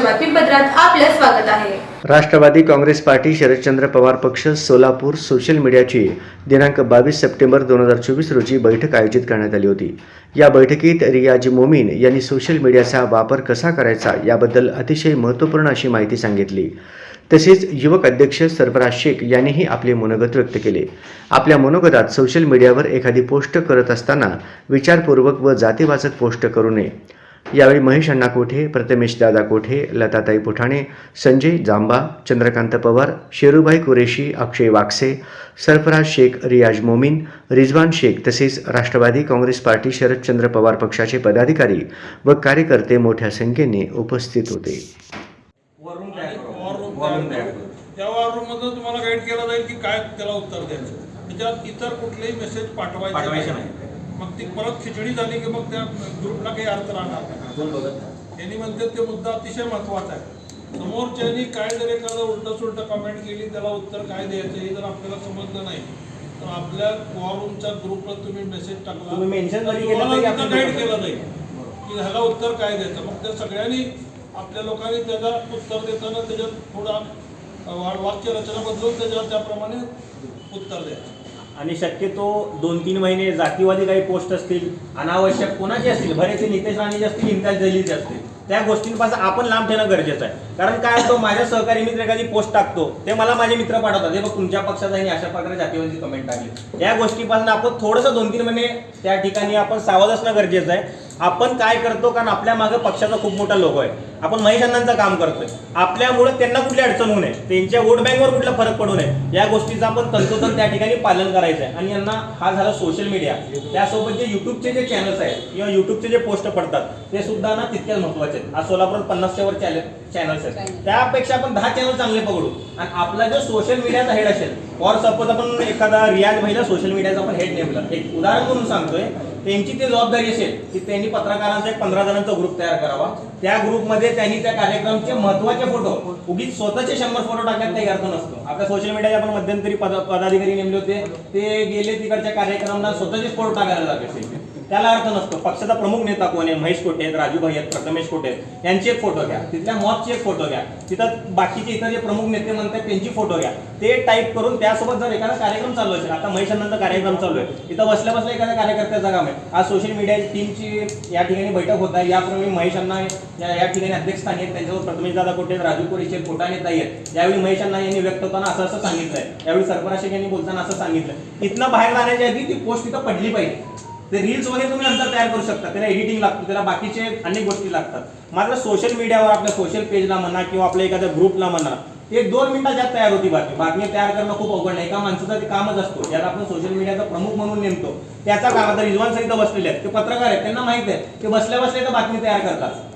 बातमीपत्रात स्वागत आहे. राष्ट्रवादी काँग्रेस पार्टी शरदचंद्र पवार पक्ष सोलापूर सोशल मीडियाची दिनांक बावीस सप्टेंबर दोन हजार चोवीस रोजी बैठक आयोजित करण्यात आली होती. या बैठकीत रियाज मोमीन यांनी सोशल मीडियाचा वापर कसा करायचा याबद्दल अतिशय महत्त्वपूर्ण अशी माहिती सांगितली. तसेच युवक अध्यक्ष सरफराज शेख यांनीही आपले मनोगत व्यक्त केले. आपल्या मनोगतात सोशल मीडियावर एखादी पोस्ट करत असताना विचारपूर्वक व जातीवाचक पोस्ट करू नये. यावेळी महेश अण्णा कोठे प्रथमेश दादा कोठे लताताई पुठाणे संजय जांबा चंद्रकांत पवार शेरूबाई कुरेशी अक्षय वाकसे सरफराज शेख रियाज मोमीन रिजवान शेख तसेच राष्ट्रवादी काँग्रेस पार्टी शरदचंद्र पवार पक्षाचे पदाधिकारी व कार्यकर्ते मोठ्या संख्येने उपस्थित होते. त्या तुम्हाला गाईड केलं जाईल की काय त्याला उत्तर द्यायचं त्याच्यात इतर कुठलेही मेसेज पाठवायचे नाही. नाही. ती परत खिचडी झाली की मग त्या ग्रुपला काही अर्थ राहणार नाही नाही. त्यांनी म्हणते ते मुद्दा अतिशय महत्त्वाचा आहे समोरच्यानी काय जर एखादं उलट सुलट कमेंट केली त्याला उत्तर काय द्यायचं हे जर आपल्याला समजलं नाही तर आपल्या वॉर रूमच्या ग्रुपला तुम्ही मेसेज टाकला गाईड. केलं जाईल की ह्याला उत्तर काय द्यायचं मग त्या सगळ्यांनी आपल्या लोकांनी त्याचा उत्तर देताना त्याच्यात थोडा वाक्य रचना बदलून त्याच्यावर त्याप्रमाणे उत्तर द्यायचं आणि शक्यतो दोन तीन महिने जातीवादी काही पोस्ट असतील अनावश्यक कोणाचे असतील बरेचसे नितेश राणेचे असतील इम्तियाज जलीलचे असतील त्या गोष्टींपासून आपण लांब ठेवणं गरजेचं आहे. कारण काय असतो माझ्या सहकारी मित्र एखादी पोस्ट टाकतो ते मला माझे मित्र पाठवतात हे बघ तुमच्या पक्षाचा आणि अशा प्रकारे जातीवादी कमेंट टाकली. या गोष्टीपासून आपण थोडंसं दोन तीन महिने त्या ठिकाणी आपण सावध असणं गरजेचं आहे. आपण काय करतो कारण आपल्या मागे पक्षाचा खूप मोठा लोक आहे. आपण महेश अण्णांचं काम करतोय. आपल्यामुळे त्यांना कुठली अडचण होऊ नये. त्यांच्या वोट बँकवर कुठला फरक पडू नये. या गोष्टीचं आपण तंतोतंत त्या ठिकाणी पालन करायचं आहे. आणि यांना हा झाला सोशल मीडिया त्यासोबत जे युट्यूबचे जे चॅनल्स आहेत किंवा युट्यूबचे जे पोस्ट पडतात ते सुद्धा ना तितक्याच महत्त्वाचे आहेत. आज सोलापुरात पन्नासच्या वर चॅनल्स आहेत. त्यापेक्षा आपण दहा चॅनल चांगले पकडू. आणि आपला जो सोशल मीडियाचा हेड असेल फॉर सपोज आपण एखादा रियाज महिला सोशल मीडियाचा आपण हेड नेमला. एक उदाहरण म्हणून सांगतोय. त्यांची ती जबाबदारी असेल की त्यांनी पत्रकारांचा एक पंधरा जणांचा ग्रुप तयार करावा. त्या ग्रुपमध्ये त्यांनी त्या कार्यक्रमाचे महत्त्वाचे फोटो उगीच स्वतःचे शंभर फोटो टाकण्यात काही अर्थ नसतो. आता सोशल मीडियाचे आपण मध्यंतरी पद पदाधिकारी नेमले होते. ते गेले तिकडच्या कार्यक्रमाला स्वतःचे फोटो टाकायला लागले त्याला अर्थ नसतो. पक्षाचा प्रमुख नेता कोण आहे? महेश कोटे आहेत? राजू भाई आहेत? प्रथमेश कोटे आहेत? यांचे एक फोटो घ्या. तिथल्या मॉबचे एक फोटो घ्या. तिथं बाकीचे इतर जे प्रमुख नेते म्हणतात त्यांची फोटो घ्या. ते टाईप करून त्यासोबत जर एखादा कार्यक्रम चालू असेल आता महेश अण्णांचा कार्यक्रम चालू आहे. इथं बसल्या बसल्या एखाद्या कार्यकर्त्याचा काम आहे. आज सोशल मीडिया टीमची या ठिकाणी बैठक होत आहे. यापूर्वी महेश अण्णा या ठिकाणी अध्यक्षस्थानी आहेत. त्यांच्यावर प्रथमेश दादा कोटे आहेत, राजू कोरेचे आहेत, कोटा नेता आहेत. यावेळी महेश अण्णा यांनी व्यक्त होताना असं असं सांगितलंय. यावेळी सरपराशेख यांनी बोलताना असं सांगितलं इथनं बाहेर जाण्याच्या आधी ती पोस्ट तिथं पडली पाहिजे. ते रील्स वगैरे तुम्ही नंतर तयार करू शकता. त्याला एडिटिंग लागतं त्याला बाकीचे अनेक गोष्टी लागतात. मात्र सोशल मीडियावर आपल्या सोशल पेजला म्हणा किंवा आपल्या एखाद्या ग्रुपला म्हणा एक दोन मिनिटात ज्यात तयार होती बातमी. बातमी तयार करणं खूप अवघड नाही. एका माणसाचं ते कामच असतो. ज्याला आपण सोशल मीडियाचा प्रमुख म्हणून नेमतो त्याचा काम आता रिजवान सहित बसलेले आहेत. ते पत्रकार आहेत त्यांना माहीत आहे. ते बसल्या बसल्या तर बातमी तयार करतात.